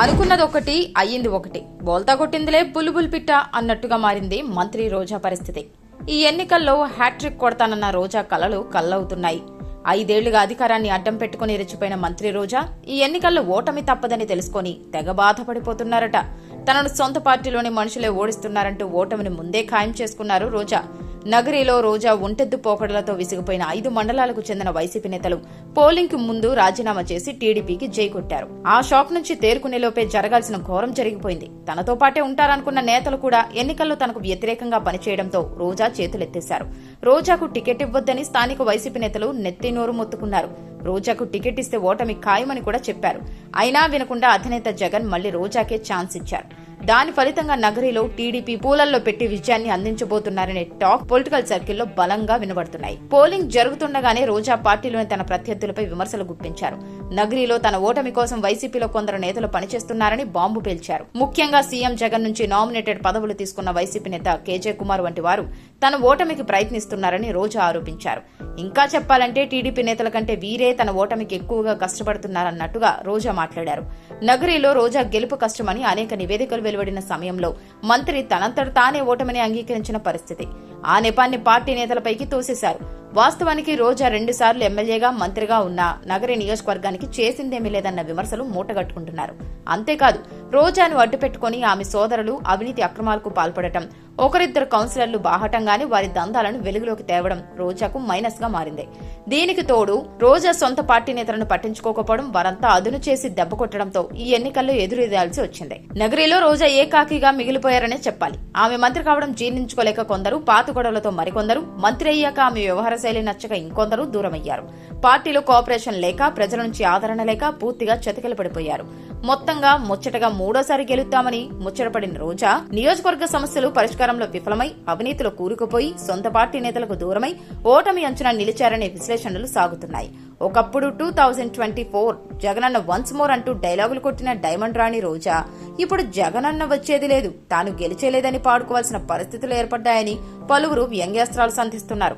అనుకున్నది ఒకటి అయ్యింది ఒకటి బోల్తా కొట్టిందిలే బుల్బుల్ పిట్ట అన్నట్టుగా మారింది మంత్రి రోజా పరిస్థితి. ఈ ఎన్నికల్లో హ్యాట్రిక్ కొడతానన్న రోజా కలలు కళ్ళవుతున్నాయి. ఐదేళ్ళుగా అధికారాన్ని అడ్డం పెట్టుకుని రెచ్చిపోయిన మంత్రి రోజా ఈ ఎన్నికల్లో ఓటమి తప్పదని తెలుసుకొని తెగ బాధపడిపోతున్నారట. తనను సొంత పార్టీలోని మనుషులే ఓడిస్తున్నారంటూ ఓటమిని ముందే ఖాయం చేసుకున్నారు రోజా. నగరిలో రోజా ఒంటెద్దు పోకడలతో విసిగిపోయిన ఐదు మండలాలకు చెందిన వైసీపీ నేతలు పోలింగ్కు ముందు రాజీనామా చేసి టీడీపీకి జై కొట్టారు. ఆ షాక్ నుంచి తేరుకునేలోపే జరగాల్సిన ఘోరం జరిగిపోయింది. తనతో పాటే ఉంటారనుకున్న నేతలు కూడా ఎన్నికల్లో తనకు వ్యతిరేకంగా పనిచేయడంతో రోజా చేతులెత్తేశారు. రోజాకు టికెట్ ఇవ్వొద్దని స్థానిక వైసీపీ నేతలు నెత్తి నోరు మొత్తుకున్నారు. రోజాకు టికెట్ ఇస్తే ఓటమి ఖాయమని కూడా చెప్పారు. అయినా వినకుండా అధినేత జగన్ మళ్ళీ రోజాకే ఛాన్స్ ఇచ్చారు. దాని ఫలితంగా నగరిలో టీడీపీ పూలల్లో పెట్టి విజయాన్ని అందించబోతున్నారనే టాక్ పొలిటికల్ సర్కిల్లో బలంగా వినబడుతున్నాయి. పోలింగ్ జరుగుతుండగానే రోజా పార్టీలోని తన ప్రత్యర్థులపై విమర్శలు గుప్పించారు. నగరిలో తన ఓటమి కోసం వైసీపీలో కొందరు నేతలు పనిచేస్తున్నారని బాంబు పేల్చారు. ముఖ్యంగా సీఎం జగన్ నుంచి నామినేటెడ్ పదవులు తీసుకున్న వైసీపీ నేత కేజే కుమార్ వంటి వారు తన ఓటమికి ప్రయత్నిస్తున్నారని రోజా ఆరోపించారు. ఇంకా చెప్పాలంటే టీడీపీ నేతల కంటే వీరే తన ఓటమికి ఎక్కువగా కష్టపడుతున్నారన్నట్టుగా రోజా మాట్లాడారు. నగరిలో రోజా గెలుపు కష్టమని అనేక నివేదికలు వెలువడిన సమయంలో మంత్రి తనంతట తానే ఓటమిని అంగీకరించిన పరిస్థితి. ఆ నెపాన్ని పార్టీ నేతలపైకి తోసేశారు. వాస్తవానికి రోజా రెండుసార్లు ఎమ్మెల్యేగా మంత్రిగా ఉన్న నగరి నియోజకవర్గానికి చేసిందేమీ లేదన్న విమర్శలు మూటగట్టుకుంటున్నారు. అంతేకాదు రోజాను అడ్డుపెట్టుకుని ఆమె సోదరులు అవినీతి అక్రమాలకు పాల్పడటం ఒకరిద్దరు కౌన్సిలర్లు బాహటంగానే వారి దందాలను వెలుగులోకి తేవడం రోజాకు మైనస్గా మారింది. దీనికి తోడు రోజా సొంత పార్టీ నేతలను పట్టించుకోకపోవడం వారంతా అదును చేసి దెబ్బ కొట్టడంతో ఈ ఎన్నికల్లో ఎదురెదాల్సి వచ్చింది. నగరిలో రోజా ఏకాకిగా మిగిలిపోయారనే చెప్పాలి. ఆమె మంత్రి కావడం జీర్ణించుకోలేక కొందరు పాత గొడవలతో మరికొందరు మంత్రి అయ్యాక ఆమె వ్యవహార జీవనశైలి నచ్చక ఇంకొందరు దూరమయ్యారు. పార్టీలో కోఆపరేషన్ లేక ప్రజల నుంచి ఆదరణ లేక పూర్తిగా చతికిల పడిపోయారు. మొత్తంగా ముచ్చటగా మూడోసారి గెలుద్దామని ముచ్చటపడిన రోజా నియోజకవర్గ సమస్యలు పరిష్కారంలో విఫలమై అవినీతిలో కూరుకుపోయి సొంత పార్టీ నేతలకు దూరమై ఓటమి అంచనా నిలిచారనే విశ్లేషణలు సాగుతున్నాయి. ఒకప్పుడు two thousand twenty four Jagananna once more అంటూ డైలాగులు కొట్టిన డైమండ్ రాణి రోజా ఇప్పుడు జగనన్న వచ్చేది లేదు. తాను గెలిచేలేదని పాడుకోవాల్సిన పరిస్థితులు ఏర్పడ్డాయని పలువురు వ్యంగ్యాస్త్రాలు సంధిస్తున్నారు.